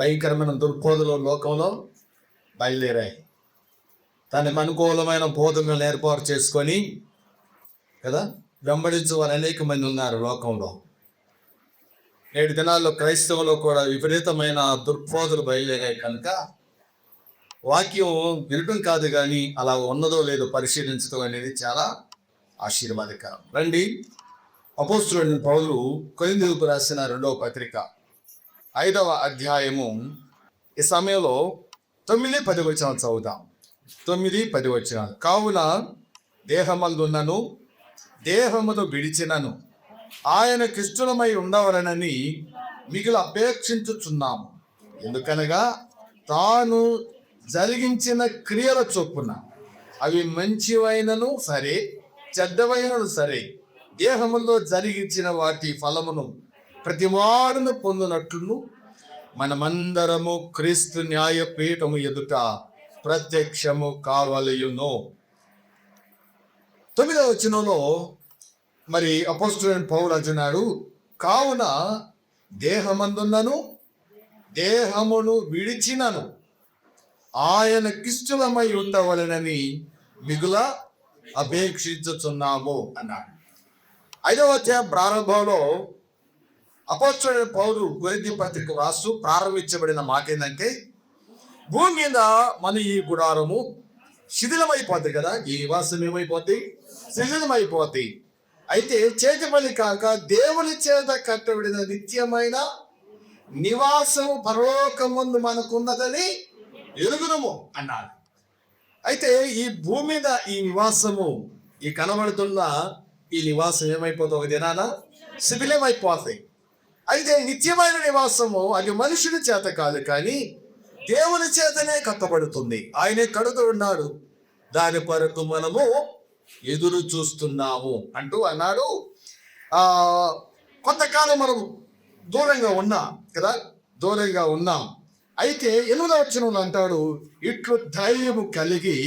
భయంకరమైన దుర్బోధలు లోకంలో బయలుదేరాయి. తనకు అనుకూలమైన బోధనలు ఏర్పాటు చేసుకొని కదా? వెంబడించు వారు అనేక మంది ఉన్నారు లోకంలో. నేటి దినాల్లో క్రైస్తవులు కూడా విపరీతమైన దుర్బోధలు బయలుదేరాయి కనుక వాక్యం వినటం కాదు కానీ అలా ఉన్నదో లేదో పరిశీలించడం అనేది చాలా ఆశీర్వాదకరం. రండి. అపోస్తుడైన పౌలు కొరిందుకు రాసిన రెండవ పత్రిక. ఐదవ అధ్యాయము. ఈ సమయంలో తొమ్మిది పది వచ్చిన చదువుదాం తొమ్మిది పది వచ్చిన కావున దేహమందున్నను దేహమును విడిచినను ఆయన కిష్టులమై ఉండవలనని మిగిలి అపేక్షించుచున్నాము. ఎందుకనగా తాను జరిగించిన క్రియల చొప్పున అవి మంచివైనను సరే చెడ్డవైనను సరే దేహములో జరిగించిన వాటి ఫలమును ప్రతివాడును పొందినట్లును మనమందరము క్రీస్తు న్యాయపీఠము ఎదుట ప్రత్యక్షము కావలయును. తొమ్మిదవ వచనంలో మరి అపోస్తులైన పౌలు అంటున్నాడు కావున దేహమందున్నను? దేహమును విడిచినను. ఆయన కిష్టమై ఉండవలనని మిగుల అపేక్షించుతున్నాము అన్నాడు. ఐదవ వచ్చే ప్రారంభంలో అపోస్తులైన పౌరు గురించి పత్రిక రాస్తూ ప్రారంభించబడిన మాకేందంటే భూమి మీద మన ఈ గుడారము శిథిలమైపోతుంది కదా? ఈ నివాసం ఏమైపోతాయి శిథిలమైపోతాయి అయితే చేతి పని కాక దేవుని చేత కట్టబడిన నిత్యమైన నివాసము పరలోకముందు మనకున్నదని ఎరుగునము అన్నారు అయితే ఈ భూమి మీద ఈ నివాసము ఈ కనబడుతున్న ఈ నివాసం ఏమైపోతుంది ఒక దినాన? శిథిలమైపోతాయి అయితే నిత్యమైన నివాసము అది మనుషుని చేత కాదు కానీ దేవుని చేతనే కట్టబడుతుంది ఆయనే కడుతున్నాడు దాని కొరకు మనము ఎదురు చూస్తున్నాము అంటూ అన్నాడు. ఆ కొంతకాలం మనం దూరంగా ఉన్నాం కదా? దూరంగా ఉన్నాం. అయితే ఎనిమిదో వచనంలో అంటాడు ఇట్లు ధైర్యము కలిగి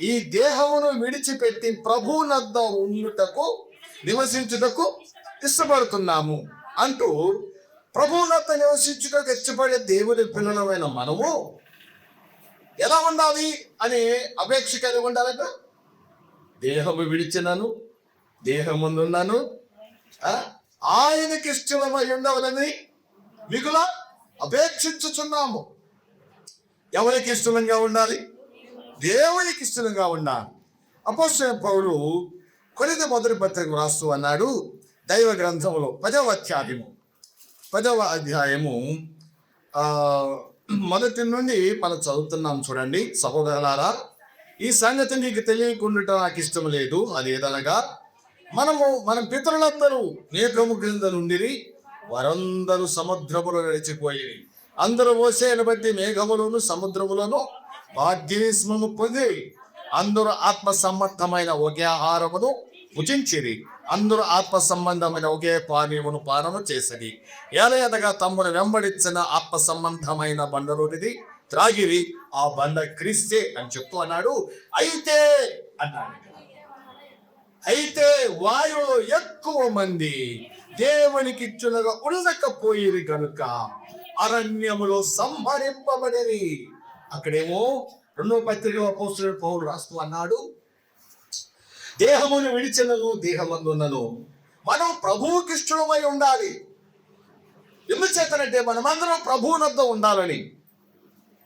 ఈ దేహమును విడిచిపెట్టి ప్రభువునద్ద ఉండుటకు నివసించుటకు ఇష్టపడుతున్నాము. అంటూ ప్రభువునత్త నివసించుటకు ఇష్టపడే దేవుని పిల్లలమైన మనము ఎలా ఉండాలి అనే అపేక్ష కలిగి ఉండాలట? దేహము విడిచినను దేహముందున్నాను ఆయనకి ఇష్టమై ఉండవలని మిగుల అపేక్షించుచున్నాము. ఎవరికి ఇష్టంగా ఉండాలి? దేవునికి ఇష్టంగా ఉండాలి. అపోస్తలైన పౌలు కొరిత మొదటి పత్రిక రాస్తూ అన్నాడు దైవ గ్రంథములో పదవ అధ్యాయము పదవ అధ్యాయము మొదటి నుండి మనం చదువుతున్నాం చూడండి సహోదరులారా. ఈ సంగతి నీకు తెలియకుండా నాకు ఇష్టం లేదు అది ఏదనగా మనము మన పితరులందరూ నేత్రము క్రింద నుండి వారందరూ సముద్రములో నడిచిపోయి అందరూ మోసేను బట్టి మేఘములను సముద్రములను బాధ్యస్మము పొంది అందరూ ఆత్మ సంబంధమైన ఒకే ఆహారమును భుజించిరి అందరూ ఆత్మ సంబంధమైన ఒకే పానీయమును పానము చేసది. ఏలయనగా తమ్ముడు వెంబడించిన ఆత్మ సంబంధమైన బండలోనిది త్రాగిరి ఆ బండ క్రీస్తే అని చెప్తూ అన్నాడు. అయితే అన్నాడు. అయితే వాయువులో ఎక్కువ మంది దేవునికి ఇచ్చునగా ఉండకపోయిరి కనుక అరణ్యములో సంహరింపబడేది అక్కడేమో రెండో పత్రిక పౌరుడు పౌరులు రాస్తూ అన్నాడు దేహమును విడిచినను దేహమందున్నను. మనం ప్రభువుకి ఇష్టమై ఉండాలి. ఎందుచేతనంటే మనమందరం ప్రభువునద్ద ఉండాలని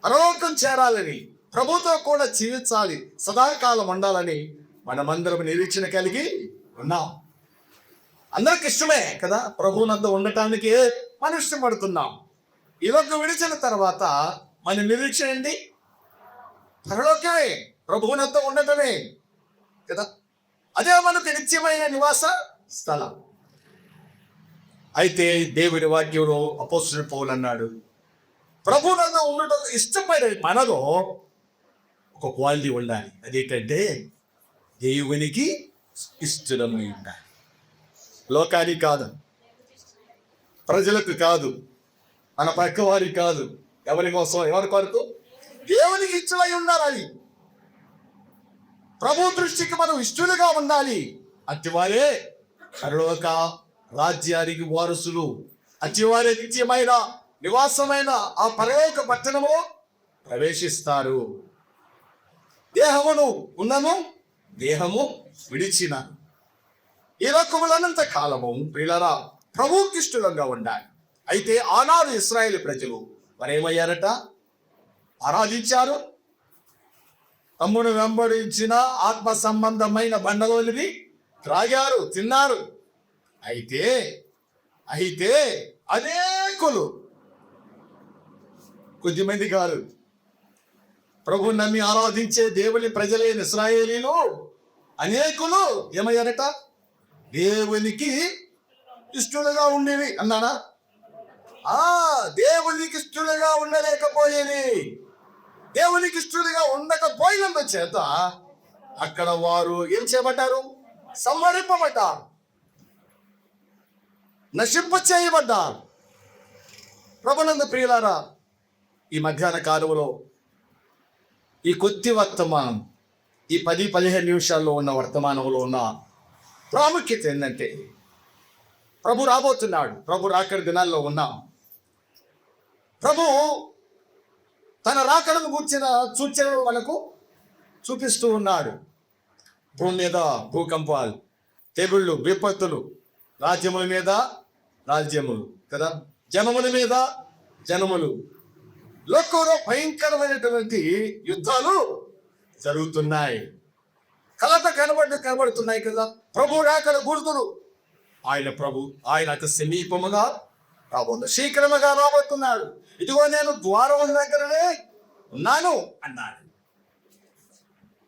పరలోకం చేరాలని ప్రభుతో కూడా జీవించాలి సదాకాలం ఉండాలని మనమందరం నిరీక్షణ కలిగి ఉన్నాం. అందరికి ఇష్టమే కదా? ప్రభువునందు ఉండటానికి మనం ఇష్టపడుతున్నాం ఇదొక విడిచిన తర్వాత మన నిరీక్షణ ఏంటి? పరలోకమే. ప్రభువునంత ఉండటమే కదా? అదే మనకు నిత్యమైన నివాస స్థలం. అయితే దేవుడి వాక్యంలో అపోసిన పౌలు అన్నాడు ప్రభునందు ఉండటం ఇష్టపడే మనలో ఒక క్వాలిటీ ఉండాలి. అదేంటంటే దేవునికి ఇష్టమై ఉండాలి. లోకానికి కాదు ప్రజలకు కాదు మన పక్క వారికి కాదు. ఎవరి కోసం? ఎవరి కొరకు? దేవునికి ఇష్టమై ఉండాలి ప్రభు దృష్టికి మనం ఇష్టలుగా ఉండాలి. అతివారే పరలోక రాజ్యానికి వారసులు. అతివారే నిత్యమైన నివాసమైన ఆ పరలోక పట్టణము ప్రవేశిస్తారు. దేహమును ఉన్నను దేహము విడిచిన ఈ రకములనంత కాలము ప్రియులరా ప్రభుకిష్టులంగా ఉండాలి. అయితే ఆనాడు ఇస్రాయేల్ ప్రజలు మరేమయ్యారట? ఆరాధించారు? తమ్మును వెంబడించిన ఆత్మ సంబంధమైన బండలోనివి త్రాగారు తిన్నారు. అయితే అయితే అనేకులు కొద్దిమంది కాదు ప్రభు నమ్మి ఆరాధించే దేవుని ప్రజలైన ఇస్రాయేలీలు అనేకులు ఏమయ్యారట? దేవునికి ఇష్టలుగా ఉండేవి అన్నానా? ఆ దేవునికి ఇష్టలుగా ఉండలేకపోయేది. దేవునికి ఇష్టలుగా ఉండకపోయినందు చేత అక్కడ వారు ఏం చేయబడ్డారు? సంహరింపబడ్డారు. నశింప చేయబడ్డారు. ప్రభునంద ప్రియులారా ఈ మధ్యాహ్న కాలువలో ఈ కొద్ది వర్తమానం ఈ పది పదిహేను నిమిషాల్లో ఉన్న వర్తమానంలో ఉన్న ప్రాముఖ్యత ఏంటంటే ప్రభు రాబోతున్నాడు. ప్రభు రాకడి దినాల్లో ఉన్నాం. ప్రభు తన రాకడను కూర్చిన సూచనలు మనకు చూపిస్తూ ఉన్నాడు. భూమి మీద భూకంపాలు తెగుళ్ళు విపత్తులు రాజ్యముల మీద రాజ్యములు కదా? జనముల మీద జనములు. లోకంలో భయంకరమైనటువంటి యుద్ధాలు జరుగుతున్నాయి. కలత కనబడి కనబడుతున్నాయి కదా? ప్రభు రాకడ గుర్తులు. ఆయన ప్రభు ఆయన అతి సమీపముగా రాబోతుంది శీఘ్రముగా రాబోతున్నాడు. ఇదిగో నేను ద్వారం దగ్గరనే ఉన్నాను అన్నాడు.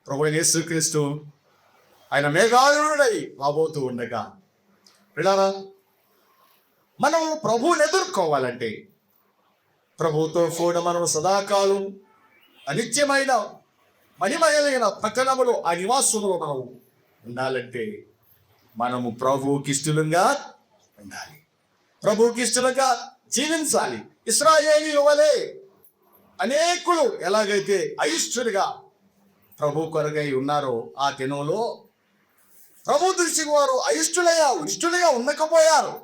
ప్రభు యేసుక్రీస్తు ఆయన మేఘాలుడై రాబోతూ ఉండగా విడారా మనం ప్రభువుని ఎదుర్కోవాలంటే ప్రభుతో కూడా మనం సదాకాలం అనిత్యమైన మణిమయలైన పట్టణములు ఆ నివాసంలో మనం ఉండాలంటే మనము ప్రభువుకిష్టలుగా ఉండాలి. ప్రభువుకి ఇష్టలుగా జీవించాలి. ఇస్రాయేలీ వలె అనేకులు ఎలాగైతే అయిష్టులుగా ప్రభు కొరగై ఉన్నారో ఆ దినంలో ప్రభు దృష్టికి వారు అయిష్టులయ్యారు ఇష్టులుగా ఉండకపోయారు.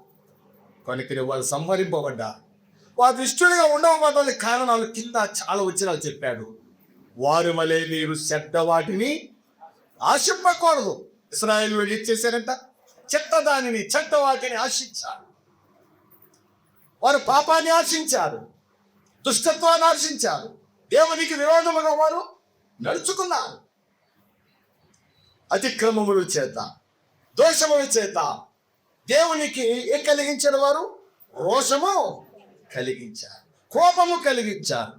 కనుక వాళ్ళు సంహరింపబడ్డారు వారు ఇష్టులుగా ఉండకపోవడానికి కారణాలు కింద చాలా వచ్చినా చెప్పాడు. వారు వలె మీరు చెడ్డ వాటిని ఆశింపకూడదు. ఇస్రాయేల్ వెళ్ళి ఇచ్చేసారంట చెత్త దానిని చెడ్డ వాటిని ఆశించాలి. వారు పాపాన్ని ఆశించారు దుష్టత్వాన్ని ఆశించారు దేవునికి విరోధముగా వారు నడుచుకున్నారు. అతిక్రమముల చేత దోషముల చేత దేవునికి ఏం కలిగించిన వారు? రోషము కలిగించారు కోపము కలిగించారు.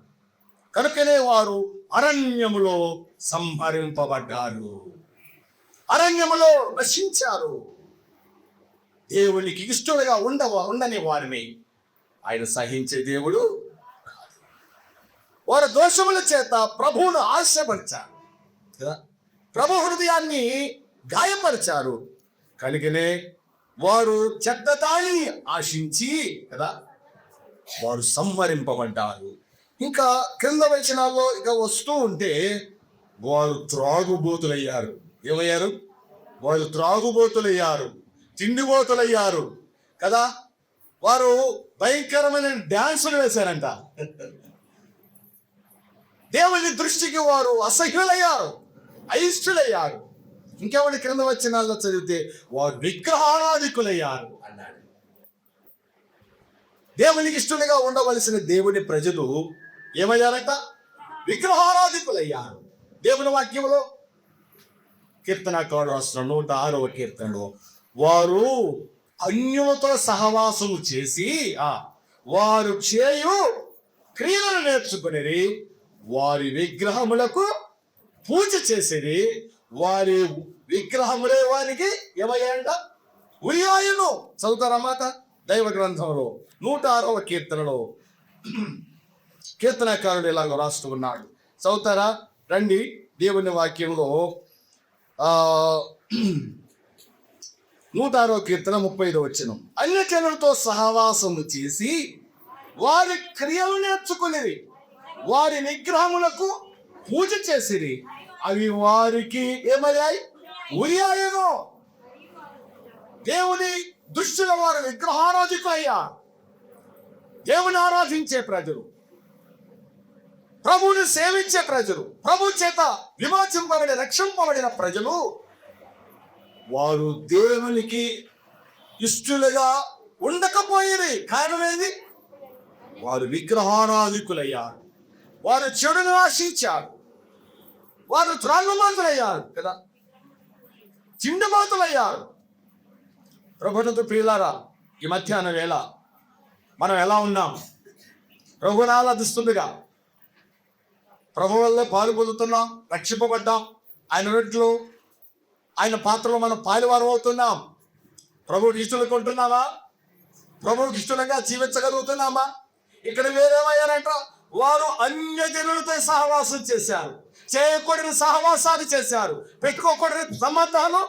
కనుకనే వారు అరణ్యములో సంహరింపబడ్డారు. అరణ్యములో నశించారు దేవునికి ఇష్టలుగా ఉండవ ఉండని వారిని ఆయన సహించే దేవుడు. కాదు. వారి దోషముల చేత ప్రభువును ఆశపరిచారు కదా? ప్రభు హృదయాన్ని గాయపరిచారు. కనుకనే వారు చెడ్డతాన్ని ఆశించి కదా? వారు సంవరింపబడ్డారు. ఇంకా క్రింద వచనాల్లో ఇక వస్తూ ఉంటే వారు త్రాగుబోతులయ్యారు. ఏమయ్యారు? వారు త్రాగుబోతులయ్యారు. తిండిబోతులయ్యారు. కదా? వారు భయంకరమైన డ్యాన్సులు వేశారంట. దేవుని దృష్టికి వారు అసహ్యులయ్యారు అయిష్టులయ్యారు. ఇంకెవరి క్రింద వచ్చినాల్లో చదివితే వారు విగ్రహారాధికులయ్యారు. అన్నాడు. దేవునికి ఇష్టలుగా ఉండవలసిన దేవుని ప్రజలు ఏమయ్యారట? విగ్రహారాధికులయ్యారు. దేవుని వాక్యంలో కీర్తనకాడు రాసిన నూట ఆరవ కీర్తనలో వారు అన్యులతో సహవాసము చేసి ఆ వారు చేయు క్రియలను నేర్చుకునేది వారి విగ్రహములకు పూజ చేసేది వారి విగ్రహములే వారికి ఏమయ్యాయంట ఉరియాయను చదువుతారన్నమాట దైవ గ్రంథంలో నూట ఆరవ కీర్తనలో. కీర్తనకారుడు ఇలాగ రాస్తూ ఉన్నాడు. చదువుతారా? రండి దేవుని వాక్యంలో ఆ నూట ఆరో కీర్తన ముప్పై ఐదో వచ్చిన అన్యజనులతో సహవాసము చేసి వారి క్రియలు నేర్చుకునేది వారి విగ్రహములకు పూజ చేసిరి. అవి వారికి ఏమయ్యాయి? ఉరియాయేమో. దేవుని దుష్టుల వారు విగ్రహారాధికులయ్యా దేవుని ఆరాధించే ప్రజలు. ప్రభువుని సేవించే ప్రజలు. ప్రభు చేత విమోచింపబడిన రక్షింపబడిన ప్రజలు వారు దేవునికి ఇష్టలుగా ఉండకపోయేది కారణం వారు విగ్రహారాధికులయ్యారు. వారు చెడును ఆశించారు. వారు త్రాగుమాతులయ్యారు కదా. చిండమాతులయ్యారు. ప్రభుత్వ ప్రియులారా ఈ మధ్యాహ్న వేళ మనం ఎలా ఉన్నాం? ప్రభుని ఆరాధిస్తుండగా ప్రభు వల్ల పాలు పొందుతున్నాం రక్షింపబడ్డాం. ఆయన రొట్టెలు ఆయన పాత్రలో మనం పాలువారం అవుతున్నాం. ప్రభువుకి ఇష్టలు కొంటున్నామా ప్రభువుకి ఇష్టంగా జీవించగలుగుతున్నామా? ఇక్కడ వేరేమయ్యారంట వారు అన్య జనులతో సహవాసం చేశారు. చేయకూడని సహవాసాలు చేశారు. పెట్టుకోకూడని సంబంధాలు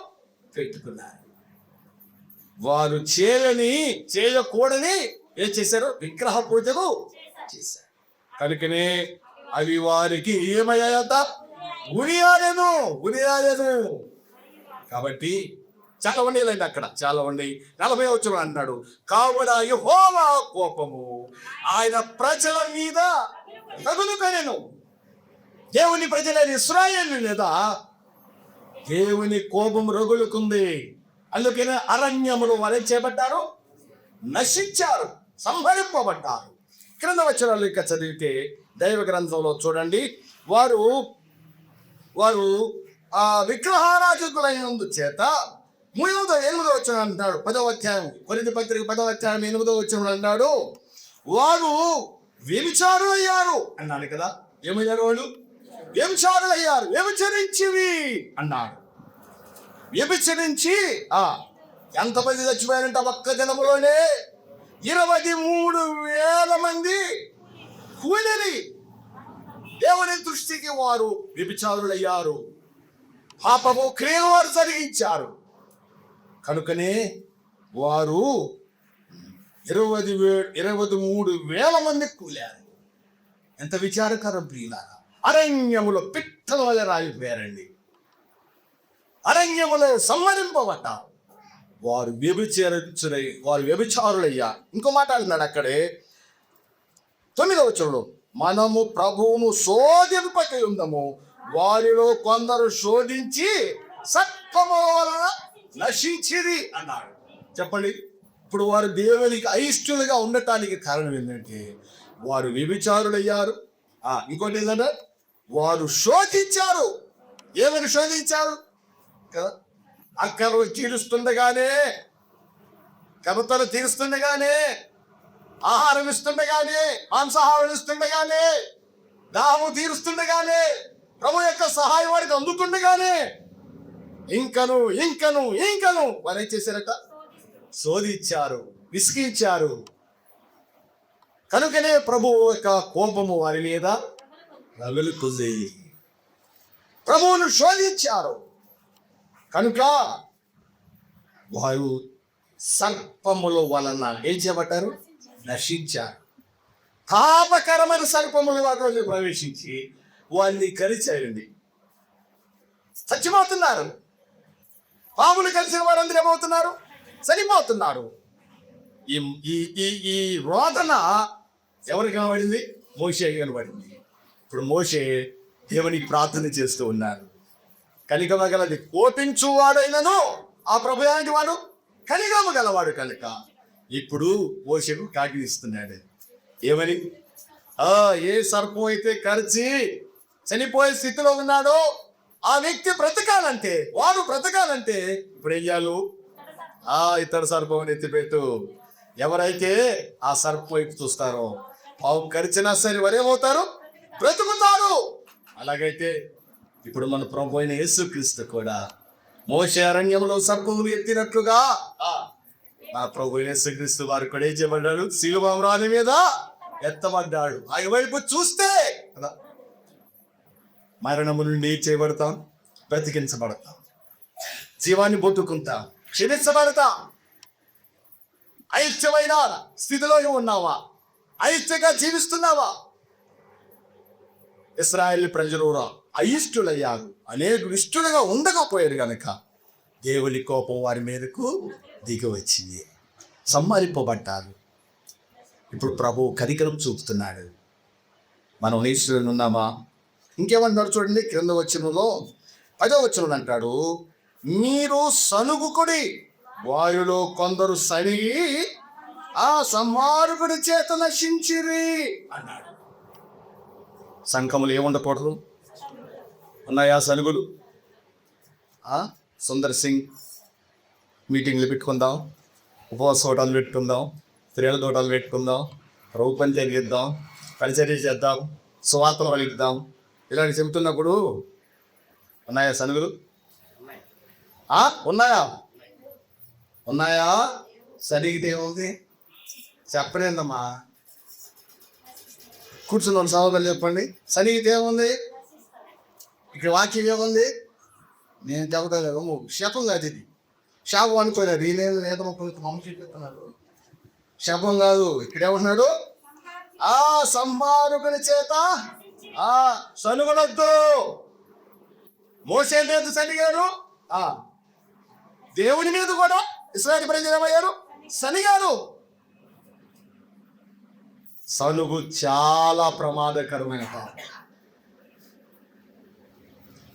పెట్టుకున్నారు. వారు చేయని చేయకూడని ఏం చేశారు? విగ్రహ పూజలు చేశారు. కనుకనే అవి వారికి ఏమయ్యాయట? ఉరియాడెను ఉరియాడెను కాబట్టి చాలా ఉండేలండి అక్కడ చాలా ఉండి నలభై వచ్చిన అన్నాడు. కావున యెహోవా కోపము ఆయన ప్రజల మీద తగులుకనెను. దేవుని ప్రజలైన ఇస్రాయేల్ మీద దేవుని కోపం రగులుకుంది. అందుకనే అరణ్యములు వారు చేపట్టారు నశించారు సంహరింపబడ్డారు. క్రింద వచ్చిన ఇక చదివితే దైవ గ్రంథంలో చూడండి. వారు వారు ఆ విగ్రహారాజకులైనందు చేత మూడవదో ఎనిమిదో వచ్చిన అంటాడు పదవ అధ్యాయం కొరింది పత్రిక పదవ అధ్యాయం ఎనిమిదో వచ్చిన అన్నాడు వారు వ్యభిచారులు అయ్యారు అన్నాడు కదా. ఏమయ్యారు వాళ్ళు వ్యభిచారులు అయ్యారు వ్యభిచరించివి అన్నాడు. వ్యభిచరించి ఆ ఎంతమంది చచ్చిపోయారంట ఒక్క దినములోనే? ఇరవై మూడు వేల మంది కూలిని దేవుని దృష్టికి వారు వ్యభిచారులయ్యారు. పాపము క్రియలు వారు జరిగించారు. కనుకనే వారు ఇరవై వే ఇరవై మూడు వేల మంది కూలారు. ఎంత విచారకరం ప్రియులారా. అరణ్యములో పిట్టల వల్ల రాలిపోయారండి అరణ్యములో సంహరింపబడ్డారు వారు వ్యభిచారించులై వారు వ్యభిచారులయ్యా. ఇంకో మాట అంటున్నాడు అక్కడే. తొమ్మిదవ వచనంలో మనము ప్రభువును శోధింపక ఉందము వారిలో కొందరు శోధించి సత్వము వలన నశించిరి అన్నాడు. చెప్పండి ఇప్పుడు వారు దేవునికి అయిష్టులుగా ఉండటానికి కారణం ఏంటంటే వారు వ్యభిచారులయ్యారు. ఇంకోటి ఏంటంటే వారు శోధించారు. ఏమని శోధించారు? కదా అక్కడ తీరుస్తుండగానే కమతలు తీరుస్తుండగానే ఆహారం ఇస్తుండగానే మాంసాహారం ఇస్తుండగానే దాహము తీరుస్తుండగానే ప్రభు యొక్క సహాయం వారికి అందుతుండగానే ఇంకను ఇంకను ఇంకను వారు ఏం చేశారట? శోధించారు విసిగించారు. కనుకనే ప్రభు యొక్క కోపము వారి మీద రగులుకుంది ప్రభువును శోధించారు. కనుక వారు సర్పముల వలన ఏం చేయబట్టారు నశించారు. తాపకరమైన సర్పముల వాటిలో ప్రవేశించి వాళ్ళని కరిచారండి చచ్చిపోతున్నారు పాములు కలిసిన వారందరూ ఏమవుతున్నారు? చనిపోతున్నారు. ఈ ఈ ఈ రోదన ఎవరికి కనబడింది? మోషే కనబడింది. ఇప్పుడు మోషే దేవునికి ప్రార్థన చేస్తూ ఉన్నారు. కనికమ గలది కోపించువాడైనను ఆ ప్రభుయానికి వాడు? కనికమ గలవాడు కనుక. ఇప్పుడు మోషకు కాకిస్తున్నాడు ఏమని? ఆ ఏ సర్పం అయితే కరిచి చనిపోయే స్థితిలో ఉన్నాడో ఆ వ్యక్తి బ్రతకాలంటే వాడు బ్రతకాలంటే ఇప్పుడు ఏం చేయాలి? ఆ ఇతర సర్పం ఎత్తిపెట్టు. ఎవరైతే ఆ సర్పం వైపు చూస్తారో పావు కరిచినా సరే వరేమవుతారు బ్రతుకుతారు. అలాగైతే ఇప్పుడు మన ప్రభు అయిన యేసుక్రీస్తు కూడా మోసే అరణ్యంలో సర్పములు ఎత్తినట్లుగా ఆ, ప్రభు యేసుక్రీస్తు వారు కూడా ఏం చేయబడ్డాడు శిలువామరాని మీద ఎత్తబడ్డాడు. ఆ వైపు చూస్తే మరణము నుండి చేయబడతాం బ్రతికించబడతాం. జీవాన్ని పొట్టుకుంటాం క్షమించబడతాం అయిష్టమైన స్థితిలో ఉన్నావా? అయిష్టంగా జీవిస్తున్నావా? ఇస్రాయల్ ప్రజలు అయిష్టులయ్యారు. అనేకులు ఇష్టులుగా ఉండకపోయారు గనక దేవుని కోపం వారి మీదకు దిగి వచ్చింది సంహరింపబడ్డారు. ఇప్పుడు ప్రభు కరికరం చూపుతున్నాడు. మనం నీచులను ఉన్నామా? ఇంకేమంటారు చూడండి క్రింద వచ్చినలో పదో వచ్చిన అంటాడు మీరు సనుగుకుడి వారిలో కొందరు సనిగి ఆ సంహారకుడి చేత నశించిరి అన్నాడు. సంఘములు ఏముండకూడదు ఉన్నాయా సనుగులు? సుందర్ సింగ్ మీటింగ్లు పెట్టుకుందాం ఉపవాస తోటలు పెట్టుకుందాం స్త్రీల తోటలు పెట్టుకుందాం రూపం తెలిగిద్దాం పరిచర్య చేద్దాం సువార్తలు పలికిద్దాం ఇలాంటి చెబుతున్నప్పుడు ఉన్నాయా సనుగులు? ఆ? ఉన్నాయా? ఉన్నాయా? సరిగితే ఏముంది? చెప్పలేదమ్మా. కూర్చున్న సహోదరులు చెప్పండి. సరిగితే ఏముంది? ఇక్కడ వాక్యం ఏముంది? నేను చెప్పలేదు శపం కాదు ఇది. శాపం అనుకోలేదు ఈ లేదు లేదో కొంత మమ్మ చెప్తున్నారు శపం కాదు. ఇక్కడ ఏమన్నాడు ఆ సంహారకుని చేత ఆ సనుగొనొద్దు. మోసే మీద సనిగారు ఆ దేవుని మీద కూడా ఇస్రాయల్ ప్రజలు ఏమయ్యారు సనిగారు సనుగు చాలా ప్రమాదకరమైన పాపం.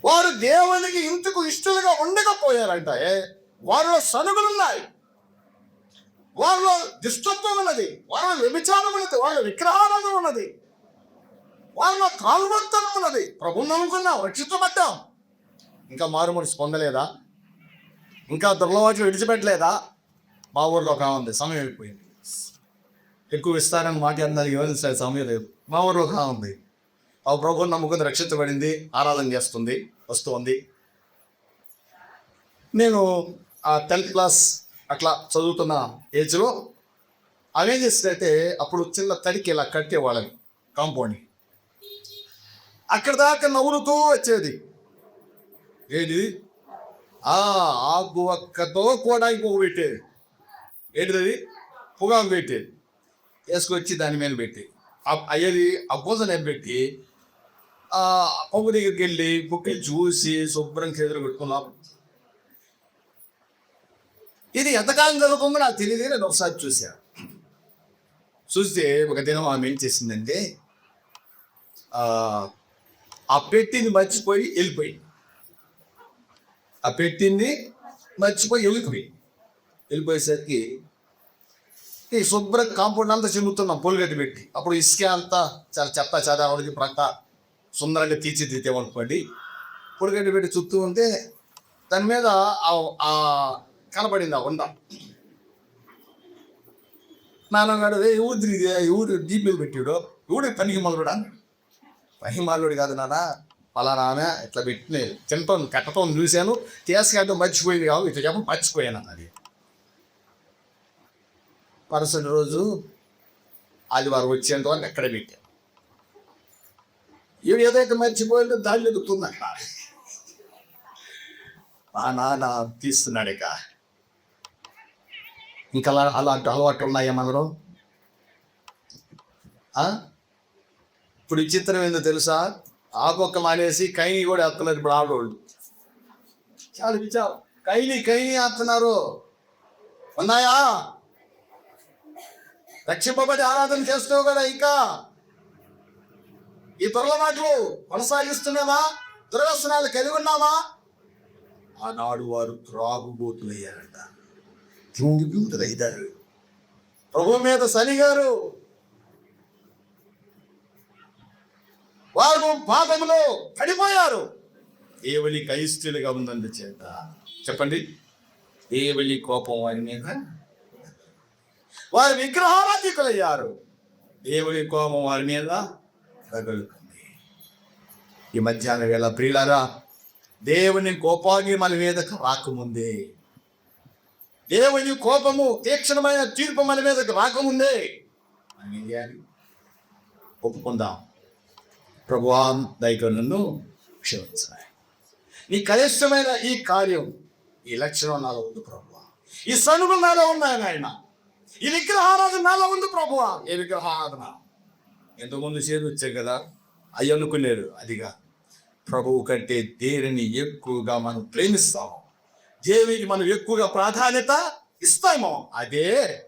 వారు దేవునికి ఇంతకు ఇష్టలుగా ఉండకపోయారంట. ఏ, వారిలో సనుగులున్నాయి. వారిలో దుష్టత్వం ఉన్నది. వారిలో వ్యభిచారం ఉన్నది. వారిలో విగ్రహారాధన ఉన్నది. వారిలో కాల్వంతనం ఉన్నది ప్రభు నమ్ముకున్నాం రక్షించబడ్డాం ఇంకా మారు మనసు పొందలేదా ఇంకా దుర్లవాచు విడిచిపెట్టలేదా? మా ఊర్లో ఒక ఉంది సమయం అయిపోయింది. ఎక్కువ విస్తారం మాట్లాడడానికి ఎవరు సమయం లేదు. మా ఊర్లో ఒక ఉంది. ఆ ప్రభు నమ్ముకుని రక్షించబడింది ఆరాధన చేస్తుంది వస్తుంది. నేను ఆ టెన్త్ క్లాస్ అట్లా చదువుతున్న ఏజ్లో అవేం అయితే అప్పుడు చిన్న తడికి ఇలా కట్టేవాళ్ళని కాంపౌండ్ని. అక్కడ దాకా నవ్వులుతూ వచ్చేది. ఏది ఆ ఆకు ఒక్కతో కూడా ఇంకొక పెట్టేది ఏంటిది పొగాకు పెట్టేది వేసుకొచ్చి దాని మీద పెట్టి. అయ్యేది ఆ పూజ పెట్టి? ఆ పొగ దగ్గరికి వెళ్ళి బుక్కి చూసి శుభ్రం చేతులు పెట్టుకున్నాం ఇది ఎంతకాలం జరుగుతుందో నాకు తెలియదు నేను ఒకసారి చూశాను చూస్తే ఒక దినం ఆమె ఏం చేసిందంటే ఆ, పెట్టింది మర్చిపోయి వెళ్ళిపోయి ఆ పెట్టింది మర్చిపోయి వెళ్ళిపోయింది. వెళ్ళిపోయేసరికి ఈ శుభ్ర కాంపౌండ్ అంతా చిమ్ముతున్నాం పొలిగట్టు పెట్టి. అప్పుడు ఇసుక అంతా చాలా చెత్త చెద ప్రక్క సుందరంగా తీర్చిదిద్దామనుకోండి పొలిగడ్డి పెట్టి చుట్టూ ఉంటే దాని మీద ఆ- కనబడింది ఆ ఉండ నాన్నగాడు ఏ ఊరు తిరిగి ఊరు డీపీలు పెట్టాడు. ఊరి పనికి మలుడా మహిమాలుడు కాదు నాన్న పలానా ఆమె ఇట్లా పెట్టిన తింటాను కట్టడం చూశాను. తీసుకెళ్ళడం మర్చిపోయింది కాదు. ఇట్లా చెప్పడం మర్చిపోయాను అన్నది. మరుసటి రోజు ఆదివారం వచ్చేంత వరకు ఎక్కడ పెట్టాను ఇవి ఏదైతే మర్చిపోయిందో దాన్ని ఎదుగుతుందంట మా నాన్న తీస్తున్నాడు ఇక. ఇంకా అలా అలాంటి అలవాటు ఉన్నాయా మనలో? ఇప్పుడు విచిత్రం ఏందో తెలుసా? ఆకొక్క మానేసి కైని కూడా ఎత్తలేదు ఇప్పుడు ఆడవాళ్ళు చాలా విచారం కైని కైని ఎత్తున్నారు ఉన్నాయా? రక్షింపబడి ఆరాధన చేస్తున్నావు కదా ఇంకా? ఈ త్వరల మాటలు కొనసాగిస్తున్నావా? దుర్వ్యసనాలు కలిగి ఉన్నావా? ఆనాడు వారు త్రాగుబోతులయ్యారంట. తిండి బూతులు ప్రభు మీద సలిగారు. వారు పాపములో పడిపోయారు. ఏవలి కైస్తులుగా ఉందండి చేత. చెప్పండి. ఏవలి కోపం వారి మీద. వారి విగ్రహారాధికులయ్యారు. దేవుని కోపం వారి మీద రగులుకుంది ఈ మధ్యాహ్న వేళ ప్రియులారా దేవుని కోపాన్ని మన మీదకు రాకముందే దేవుని కోపము తీక్షణమైన తీర్పు మన మీదకు రాకముందే మనం ఏం చేయాలి? ఒప్పుకుందాం. ప్రభువా దయతో నన్ను క్షమించాయి నీ కనిష్టమైన ఈ కార్యం ఈ లక్షణం నాలో ఉంది ప్రభువ. ఈ సనుగులు నాలో ఉన్నాయి నాయన. ఈ విగ్రహారాధన నాలో ఉంది ప్రభువ. ఏ విగ్రహారాధన. ఎంతమంది చేరు వచ్చాయి కదా? అవి అనుకునేరు అదిగా ప్రభువు కంటే దేనిని ఎక్కువగా మనం ప్రేమిస్తాము దేవికి మనం ఎక్కువగా ప్రాధాన్యత ఇస్తామో అదే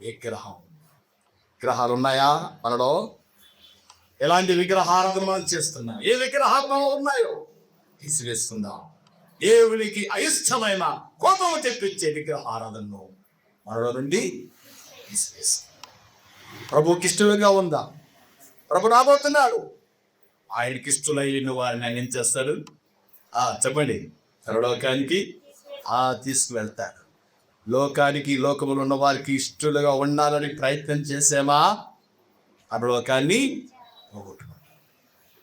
విగ్రహం. విగ్రహాలు ఉన్నాయా మనలో? ఎలాంటి విగ్రహారాధన మనం చేస్తున్నాం ఏ విగ్రహాలు ఉన్నాయో? తీసివేస్తుందాం. దేవునికి అయిష్టమైన కోపము తెప్పించే విగ్రహారాధనను మనలో నుండి తీసివేస్తాం. ప్రభుకి ఇష్టంగా ఉందా? ప్రభు రాబోతున్నాడు. ఆయనకి ఇష్టలైన వారిని ఆయన ఏం చేస్తాడు? ఆ చెప్పండి. పరలోకానికి ఆ తీసుకువెళ్తాడు. లోకానికి లోకములు ఉన్న వారికి ఇష్టలుగా ఉండాలని ప్రయత్నం చేసామా పరలోకాన్ని పోగొట్టుకున్నాం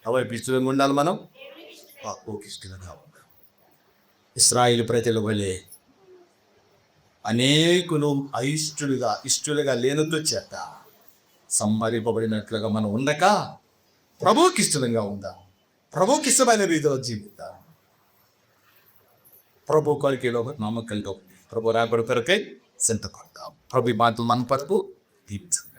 ఎవరికి ఇష్టంగా ఉండాలి మనం? ప్రభుకి ఇష్టంగా ఉండాలి ఇస్రాయిల్ ప్రజల వలె అనేకులు అయిష్టులుగా ఇష్టులుగా లేనందు చేత సంహరింపబడినట్లుగా మనం ఉండక ప్రభువుకి ఇష్టంగా ఉందాం. ప్రభువుకి ఇష్టమైన రీతిలో జీవిద్దాం. ప్రభు కొరికి నమ్మకంతో ప్రభు రాబడి కొరకై చింత కొడతాం ప్రభు ఈ మన పరుపు దీపించండి